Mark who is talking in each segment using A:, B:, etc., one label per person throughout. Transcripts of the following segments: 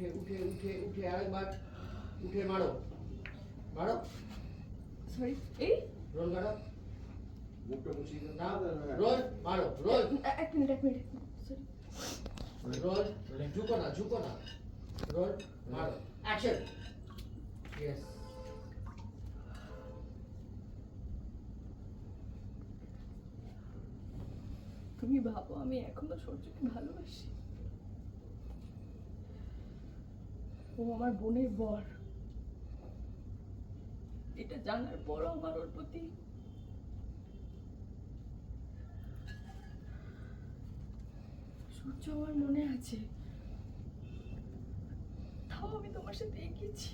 A: উঠে উঠে উঠে উঠে আরেকবার উঠে মারো। মারো।
B: সরি এই?
A: রোল মারো।
C: মুখটা মুছিয়ে
A: না রোল মারো রোল।
B: এক মিনিট এক মিনিট। সরি
A: রোল ঝুঁকো না ঝুঁকো না। রোল মারো। অ্যাকশন ইয়েস
B: তুমি ভাবো আমি এখনও সূর্যকে ভালোবাসি। ও আমার বোনের বর। এটা জানার পরও আমার ওর প্রতি সূর্য আমার মনে আছে। তাও আমি তোমার সাথে এগিয়েছি।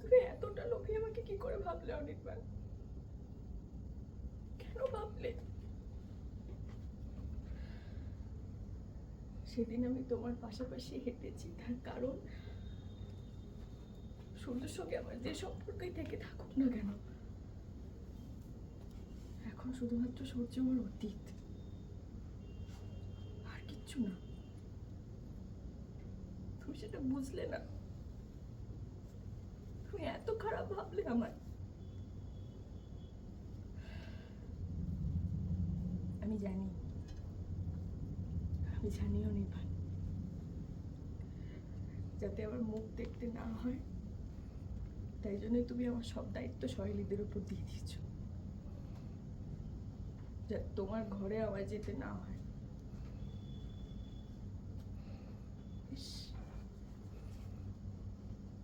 B: তুমি এতটা লোভী আমাকে কি করে ভাবলে অনেকবার কেন ভাবলে সেদিন আমি তোমার পাশাপাশি হেঁটেছি। তার কারণ সূর্যের সঙ্গে আমার যে সম্পর্কই থেকে থাকুক না কেন, এখন শুধুমাত্র সূর্য আমার অতীত। আর কিচ্ছু না। তুমি সেটা বুঝলে না। তুমি এত খারাপ ভাবলে আমার আমি জানি আমি জানি অনির্বাণ যাতে আমার মুখ দেখতে না হয়। তাই জন্যই তুমি আমার সব দায়িত্ব সহেলিদের উপর দিয়ে দিয়েছ। যাতে তোমার ঘরে আমার যেতে না হয়।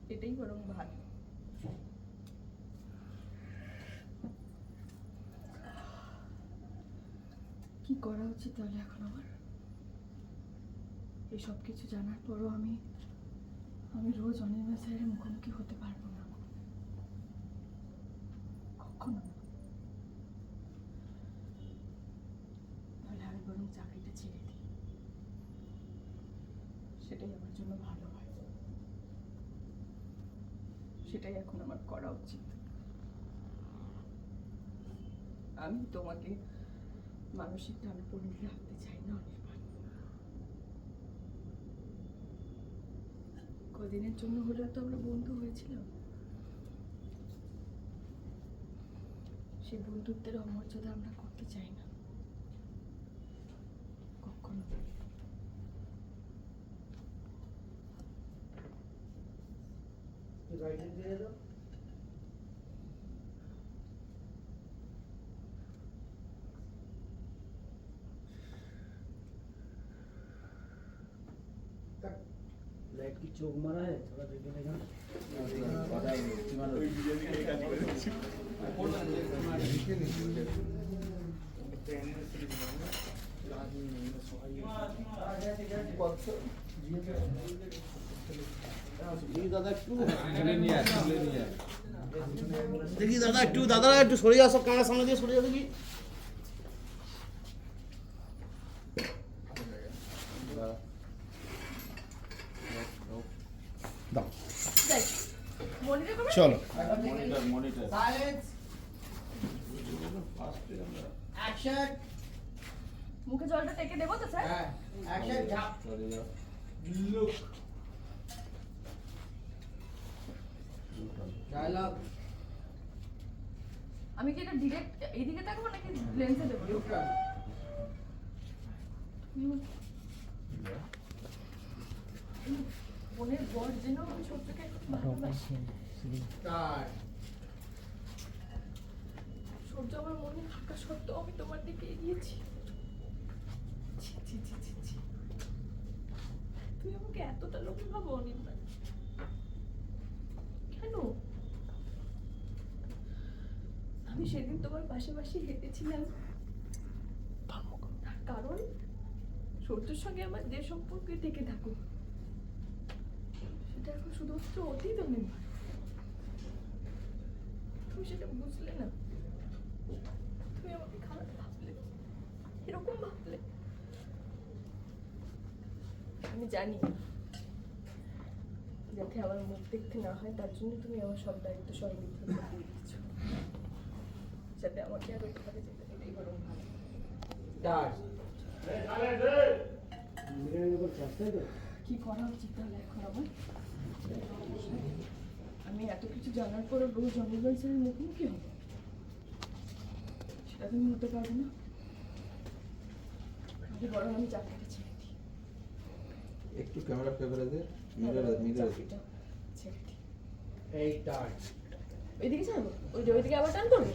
B: এটাই বরং ভালো। কি করা উচিত তাহলে এখন আমার? এই সব কিছু জানার পরও আমি আমি রোজ অনির্বাণ স্যারের মুখোমুখি হতে পারব না। কখনো। তাহলে আমি বরং চাকরিটা ছেড়ে দিই। সেটাই আমার জন্য ভালো হয়। সেটাই এখন আমার করা উচিত। আমি তোমাকে মানসিক টানাপোড়েনে রাখতে চাই না অনির্বাণ কদিনের জন্য হলেও তো আমরা বন্ধু হয়েছিলাম। সেই বন্ধুত্বের অমর্যাদা আমরা করতে চাই না। কখনো।
A: Thank
D: you. की चोक मारा है थोड़ा देखे देखा দাদা একটু দেখি দাদা একটু দাদা একটু সরে যাও সব ক্যামেরার সামনে দিয়ে সরে যাও দেখি চলো।
B: মুখে জলটা টেকে দেবো তো স্যার?
A: হ্যাঁ
B: আমি কি এটা ডিরেক্ট এইদিকে থাকব নাকি লেন্সে দেবো?
A: নিউট্রাল
B: বোনের বর যেন ভালোবাসি। সূর্য আমার মনে থাকা সত্ত্বেও আমি তোমার দিকে এগিয়েছি। আমাকে এতটা লোকে ভাবো অনির্বাণ কেন? আমি সেদিন তোমার পাশাপাশি হেঁটেছিলাম। তার কারণ সূর্যের সঙ্গে আমার যে সম্পর্কে থেকে থাকুক। সেটা এখন শুধুমাত্র অতীত অনির্বাণ তুমি সেটা বুঝলে না। তুমি আমাকে খারাপ ভাবলে। এরকম ভাবলে। আমি জানি যাতে আমার মুখ দেখতে না হয় তার জন্য তুমি আমার সব দায়িত্ব সহযোগিতা দিয়ে দিচ্ছ যাতে আমাকে আর ওই ঘরে যেতে এটাই বরং ভালো কি করা উচিত তাহলে এখন আমার আমি এত কিছু জানার পরও রোজ অনির্বাণ স্যারের মুখোমুখি হব। সেটা তো আমি হতে পারব না। আগে বরং আমি চাকরিটা ছেড়ে দিই।
E: একটু ক্যামেরা ফেভারে দে মিরর মিরর
B: ছেড়ে দিই।
A: এই টাচ।
B: ওইদিকে যাব? ওই ওইদিকে আবার টান করব